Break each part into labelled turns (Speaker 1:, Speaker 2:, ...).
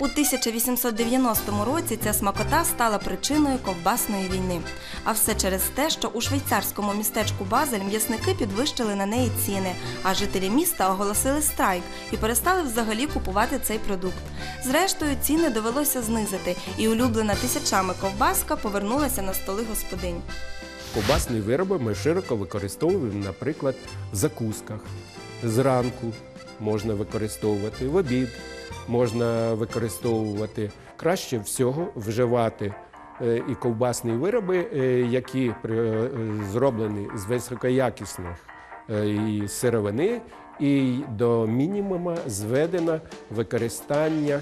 Speaker 1: У 1890 році ця смакота стала причиною ковбасної війни. А все через те, що у швейцарському містечку Базель м'ясники підвищили на неї ціни, а жителі міста оголосили страйк і перестали взагалі купувати цей продукт. Зрештою, ціни довелося знизити, і улюблена тисячами ковбаска повернулася на столи господинь.
Speaker 2: Ковбасні вироби ми широко використовуємо, наприклад, в закусках. Зранку можна використовувати, в обід можна використовувати. Краще всього вживати е, і ковбасні вироби, е, які е, зроблені з високоякісних сировини, і до мінімума зведено використання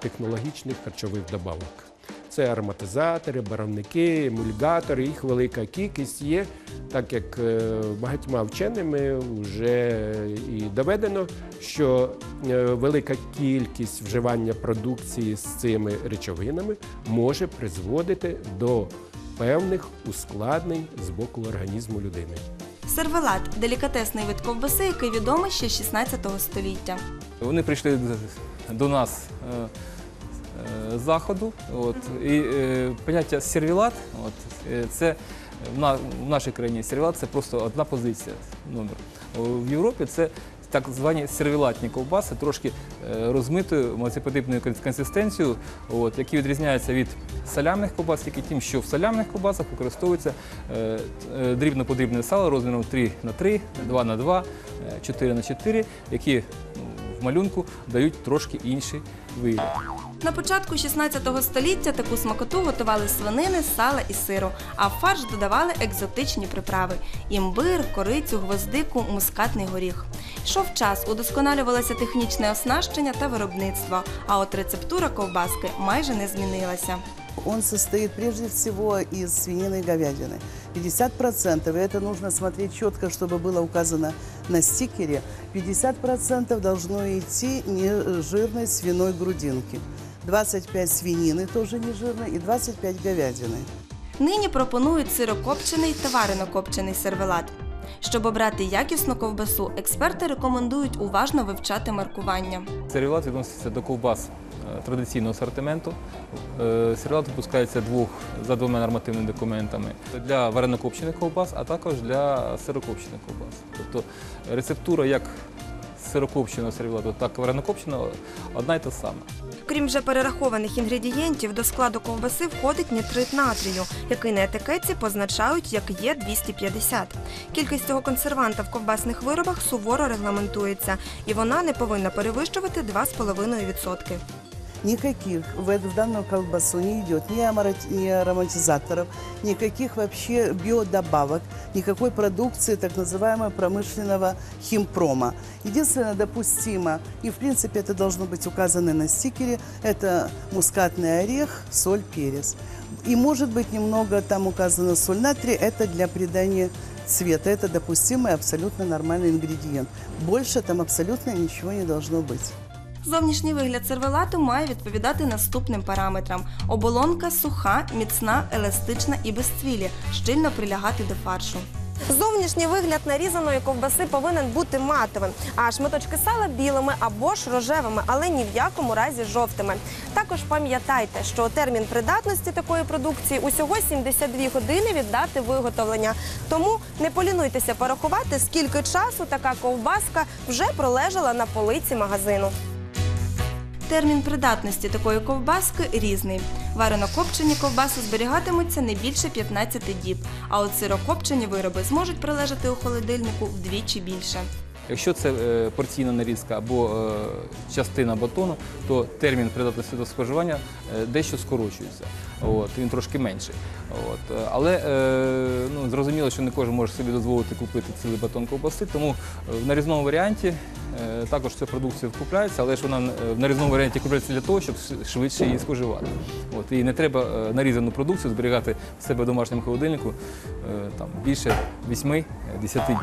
Speaker 2: технологічних харчових добавок. Це ароматизатори, барвники, емульгатори, їх велика кількість є, так як е, багатьма вченими вже і доведено, що е, велика кількість вживання продукції з цими речовинами може призводити до певних ускладнень з боку організму людини.
Speaker 1: Сервелат делікатесний вид ковбаси, який відомий ще з 16 століття.
Speaker 3: Вони прийшли до нас е, заходу. От, і е, поняття сервілат, от, е, це в, на, в нашій країні сервілат це просто одна позиція. Номер. В Європі це так звані сервілатні ковбаси, трошки е, розмитою мацеподібною консистенцією, от, які відрізняються від салямних ковбас, тільки тим, що в салямних ковбасах використовується е, е, дрібно-подрібне сало розміром 3 на 3, 2 на 2, 4 на 4, які ну, в малюнку дають трошки інший вигляд.
Speaker 1: На початку 16 століття таку смакоту готували з свинини, сала і сиру, а в фарш додавали екзотичні приправи: імбир, корицю, гвоздику, мускатний горіх. Йшов час, удосконалювалося технічне оснащення та виробництво, а от рецептура ковбаски майже не змінилася.
Speaker 4: Он состоит прежде всего из свинины и говядины. 50%, и это нужно смотреть четко, чтобы было указано на стикере, 50% должно идти нежирной свиной грудинки. 25 свинины тоже нежирной и 25 говядины.
Speaker 1: Нині пропонують сирокопчений та варенокопчений сервелат. Щоб обрати якісну ковбасу, експерти рекомендують уважно вивчати маркування.
Speaker 3: Сервілат відноситься до ковбас е, традиційного асортименту. Е, Сервілат випускається двох, за двома нормативними документами для варенокопчених ковбас, а також для сирокопчених ковбас. Тобто рецептура як сирокопченого сервілату, так і варенокопченого одна й та сама.
Speaker 1: Крім вже перерахованих інгредієнтів, до складу ковбаси входить нітрит натрію, який на етикетці позначають як є 250. Кількість цього консерванта в ковбасних виробах суворо регламентується, і вона не повинна перевищувати 2,5%.
Speaker 4: Никаких в, эту- в данную колбасу не идет ни, амара- ни ароматизаторов, никаких вообще биодобавок, никакой продукции так называемого промышленного химпрома. Единственное допустимо, и в принципе это должно быть указано на стикере, это мускатный орех, соль, перец. И может быть немного там указано соль натрия, это для придания цвета. Это допустимый, абсолютно нормальный ингредиент. Больше там абсолютно ничего не должно быть.
Speaker 1: Зовнішній вигляд сервелату має відповідати наступним параметрам: оболонка суха, міцна, еластична і без цвілі, щільно прилягати до фаршу.
Speaker 5: Зовнішній вигляд нарізаної ковбаси повинен бути матовим, а шматочки сала білими або ж рожевими, але ні в якому разі жовтими. Також пам'ятайте, що термін придатності такої продукції усього 72 години від дати виготовлення. Тому не полінуйтеся порахувати, скільки часу така ковбаска вже пролежала на полиці магазину.
Speaker 1: Термін придатності такої ковбаски різний. Варено-копчені ковбаси зберігатимуться не більше 15 діб, а от сирокопчені вироби зможуть прилежати у холодильнику вдвічі більше.
Speaker 3: Якщо це е, порційна нарізка або е, частина батону, то термін придатності до споживання е, дещо скорочується. От, він трошки менший. От, е, але е, ну, зрозуміло, що не кожен може собі дозволити купити цілий батон ковбаси, тому е, в нарізному варіанті е, також ця продукція вкупляється, але ж вона е, в нарізному варіанті купляється для того, щоб швидше її споживати. От, і не треба нарізану продукцію зберігати в себе в домашньому холодильнику е, там, більше 8-10 днів.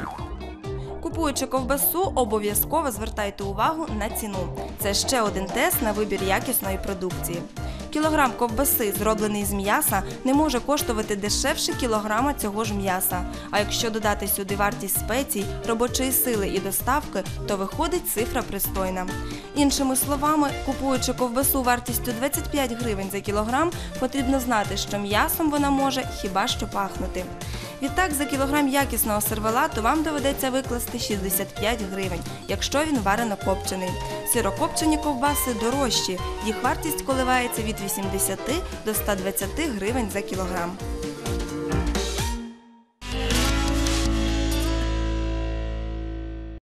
Speaker 1: Купуючи ковбасу, обов'язково звертайте увагу на ціну. Це ще один тест на вибір якісної продукції. Кілограм ковбаси, зроблений з м'яса, не може коштувати дешевше кілограма цього ж м'яса. А якщо додати сюди вартість спецій, робочої сили і доставки, то виходить цифра пристойна. Іншими словами, купуючи ковбасу вартістю 25 гривень за кілограм, потрібно знати, що м'ясом вона може хіба що пахнути. Відтак, за кілограм якісного сервелату вам доведеться викласти 65 гривень, якщо він варено копчений. Сирокопчені ковбаси дорожчі, їх вартість коливається від 80 до 120 гривень за кілограм.